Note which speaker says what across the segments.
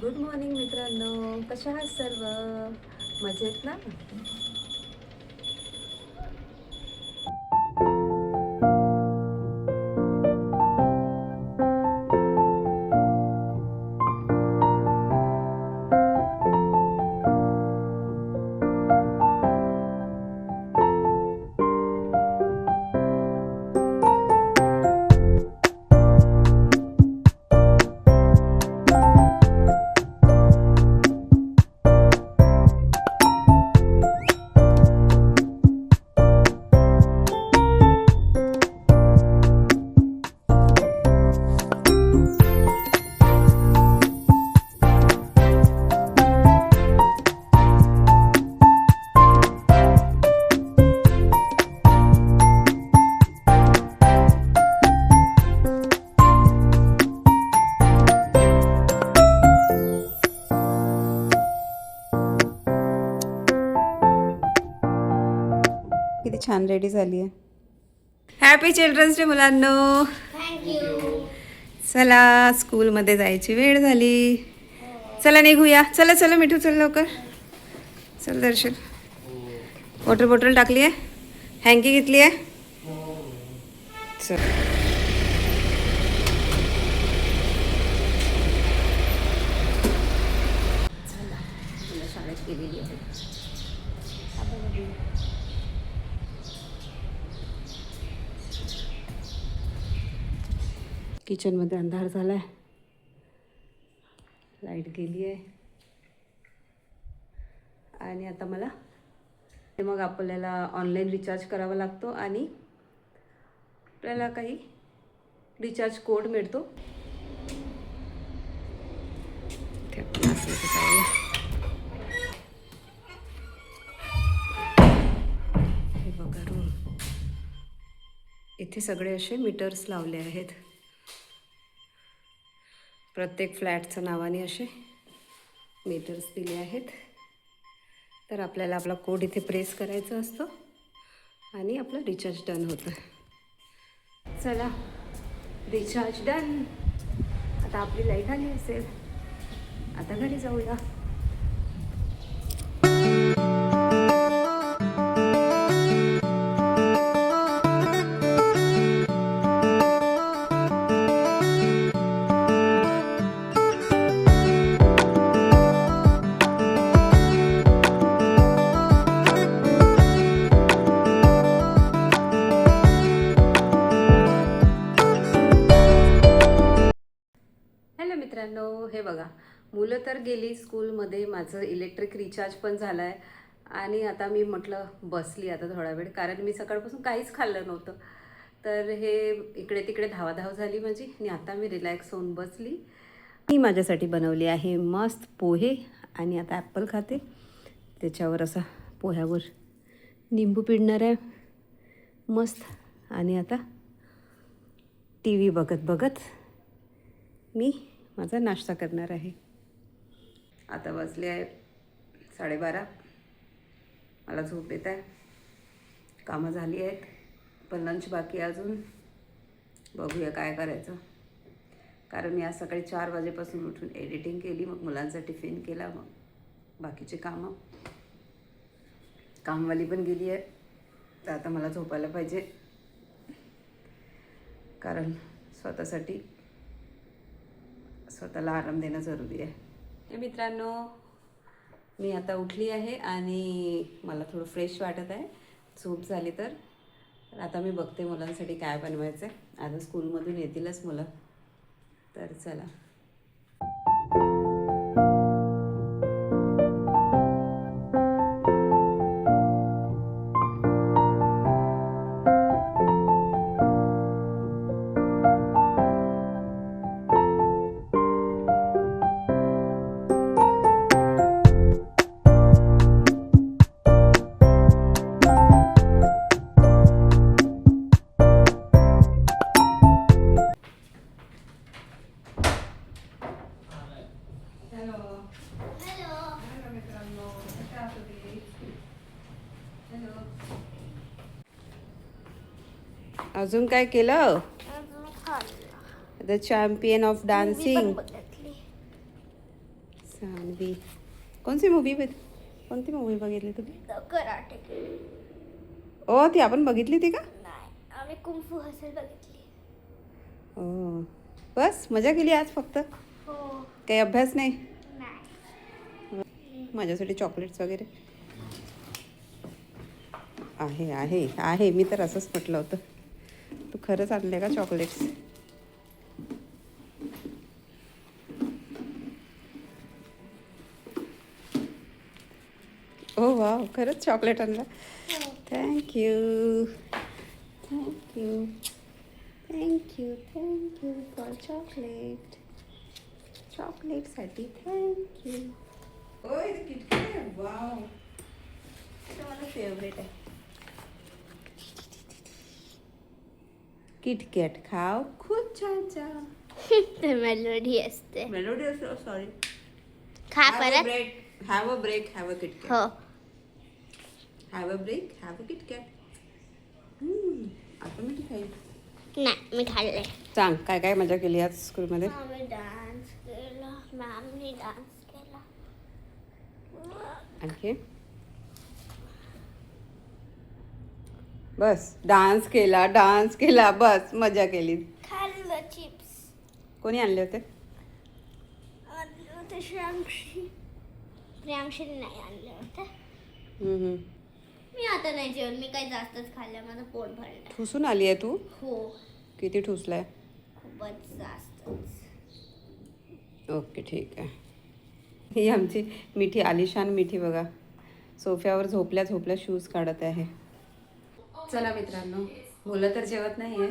Speaker 1: Good morning मित्रांनो. कशा आहात सर्व? मजेत ना?
Speaker 2: छान रेडी झाली आहे
Speaker 1: हॅपी चिल्ड्रन्स डे मुलांनो चला स्कूलमध्ये जायची वेळ झाली. चला निघूया. चला चला मिठू चल लवकर. चल दर्शन. वॉटर बॉटल टाकली आहे हँकी घेतली आहे चल. किचनमध्ये अंधार झाला आहे लाइट गेली आहे. आणि आता मला ते मग आपल्याला ऑनलाईन रिचार्ज करावा लागतो आणि आपल्याला काही रिचार्ज कोड मिळतो. ते आपण हे बघा रूम इथे सगळे असे मीटर्स लावले आहेत. प्रत्येक फ्लॅटचं नावाने असे मीटर्स दिले आहेत. तर आपल्याला आपला कोड इथे प्रेस करायचा असतो आणि आपलं रिचार्ज डन होतं. चला रिचार्ज डन आता आपली लाइट आली असेल. आता घरी जाऊया. मित्रांनो हे बघा. मुलं तर गेली स्कूलमध्ये माझं इलेक्ट्रिक रिचार्ज पण झालं आहे आणि आता मी म्हटलं बसली आता थोडा वेळ कारण मी सकाळपासून काहीच खाल्लं नव्हतं. तर हे इकडे तिकडे धावाधाव झाली माझी आणि आता मी रिलॅक्स होऊन बसली. मी माझ्यासाठी बनवली आहे मस्त पोहे आणि आता ॲपल खाते. त्याच्यावर असा पोह्यावर निंबू पिळणार आहे. मस्त. आणि आता टी व्ही बघत बघत मी माझा नाश्ता करणार आहे. आता वाजले आहे साडेबारा. मला झोप येत आहे. कामं झाली आहेत पण लंच बाकी अजून. बघूया काय करायचं. कारण मी आज सकाळी चार वाजेपासून उठून एडिटिंग केली मग मुलांचा टिफिन केला मग बाकीचे कामं. कामवाली पण गेली आहे तर आता मला झोपायला पाहिजे. कारण स्वतःसाठी स्वतःला आराम देणं जरुरी आहे. हे मित्रांनो मी आता उठली आहे आणि मला थोडं फ्रेश वाटत आहे. झोप झाली तर. आता मी बघते मुलांसाठी काय बनवायचं आहे आता स्कूलमधून येतीलच मुलं. तर चला. अजून काय केलं? The champion of dancing Sanvi. कोणती मूवी कोणती मूवी बघितली तुम्ही?
Speaker 3: कराटे
Speaker 1: ओ ती आपण बघितली ती का?
Speaker 3: नाही आम्ही कुंफू हसल बघितली.
Speaker 1: हो बस मजा केली आज फक्त.
Speaker 3: हो.
Speaker 1: काही अभ्यास नाही?
Speaker 3: नाही.
Speaker 1: माझ्यासाठी चॉकलेट्स वगैरे. आहे आहे आहे. मी तर असंच म्हटलं होतं. तू खरंच आणले का चॉकलेट्स ओ वा खरंच चॉकलेट आणलं. Thank you thank you thank you thank you for chocolate चॉकलेटसाठी thank you ओ किटकॅट वाव. मला फेवरेट आहे. किटकॅट खाव खूप छान छान
Speaker 3: ते। मेलोडी असते
Speaker 1: मेलोडी असो सॉरी
Speaker 3: खा परत।
Speaker 1: Break have a break have a KitKat
Speaker 3: हो।
Speaker 1: Have a break have a KitKat आता मी खाईल।
Speaker 3: नाही मी खाल्ले
Speaker 1: सांग काय काय मजा केली आज स्कूलमध्ये?
Speaker 3: आम्ही डान्स केला मॅमनी डान्स केला।
Speaker 1: आणखी? बस. डान्स केला डान्स केला बस. मजा केली.
Speaker 3: खाल्लं चिप्स.
Speaker 1: कोणी आणले होते?
Speaker 3: आणले होते श्रेयांशी. नाही आणले होते.
Speaker 1: हम्म.
Speaker 3: मी आता नाही जेवण मी काही जास्तच खाल्लं. माझं पोट भरलं.
Speaker 1: ठुसून आली आहे तू?
Speaker 3: हो.
Speaker 1: किती ठुसलाय?
Speaker 3: खूपच जास्तच.
Speaker 1: ओके ठीक आहे. ही आमची मिठी आलिशान मिठी बघा. सोफ्यावर झोपल्या झोपल्या शूज काढत आहे.
Speaker 4: चला मित्रांनो मुलं तर जेवत नाही आहे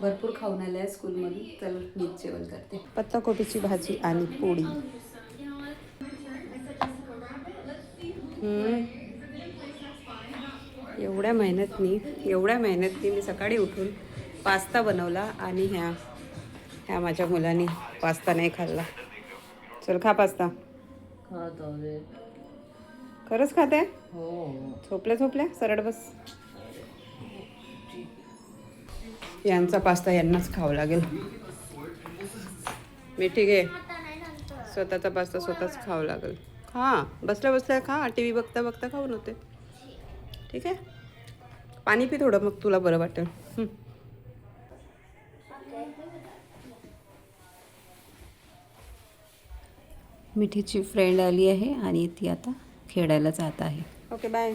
Speaker 4: भरपूर खाऊन आले आहे स्कूलमधून. चल मीच जेवण करते.
Speaker 1: पत्ताकोबीची भाजी आणि पोळी. हम्म. एवढ्या मेहनतनी एवढ्या मेहनतनी मी सकाळी उठून पास्ता बनवला आणि ह्या ह्या माझ्या मुलांनी पास्ता नाही खाल्ला. चल खा पास्ता. खरंच खाते? झोपल्या झोपल्या? सरळ बस. यांचा पास्ता यांनाच खावं लागेल. मी ठीक आहे. स्वतःचा पास्ता स्वतःच खावं लागेल. खा बसल्या बसल्या खा. टी व्ही बघता बघता खाऊन होते. ठीक आहे? पाणी पी थोडं मग तुला बरं वाटेल. हं. मिठीची फ्रेंड आली आहे आणि ती आता खेळायला जात आहे. Okay bye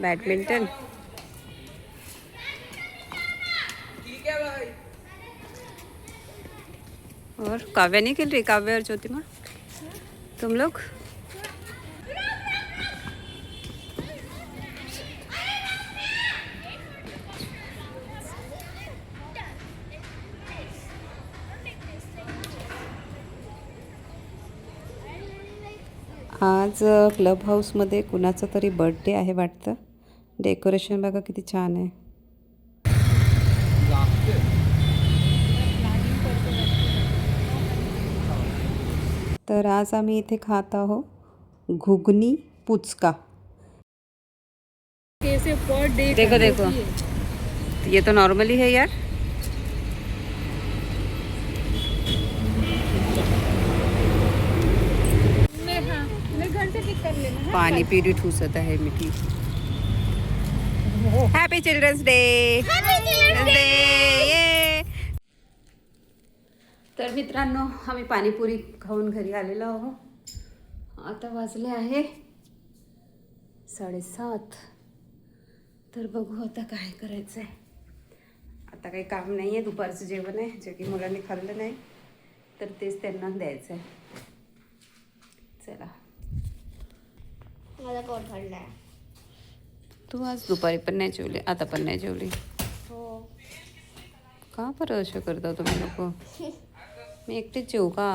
Speaker 1: badminton. और काव्या नहीं खेल रही? काव्या और ज्योतिमा? तुम लोग? आज क्लब हाऊसमध्ये कुणाचा तरी बर्थडे आहे वाटतं? डेकोरेशन बघा किती छान आहे. तर आज आम्ही इथे खात आहोत घुगनी पुचका. देखो देखो. ये तो नॉर्मली है यार. पाणी पिरी ठुसत आहे मिठी हॅपी चिल्ड्रन्स डे तर मित्रांनो आम्ही पाणीपुरी खाऊन घरी आलेलो आहो आता वाजले आहे साडेसात. तर बघू आता काय करायचं आहे आता काही काम नाही आहे दुपारचं जेवण आहे जे की मुलांनी खाल्लं नाही. तर तेच त्यांना द्यायचं आहे चला.
Speaker 3: माझा पोट भरलाय.
Speaker 1: तू आज दुपारी पण नाही जेवली आता पण नाही जेवली.
Speaker 3: हो.
Speaker 1: का बरं असं करता तुम्ही लोक? मी एकटीच जेवू का?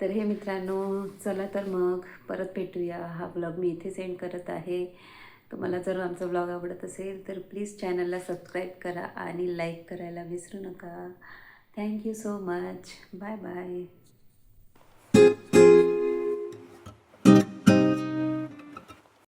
Speaker 1: तर हे मित्रांनो चला तर मग परत भेटूया. हा ब्लॉग मी इथे सेंड करत आहे. तुम्हाला जर आमचा ब्लॉग आवडत असेल तर प्लीज चॅनलला सबस्क्राईब करा आणि लाईक करायला विसरू नका. Thank you so much bye bye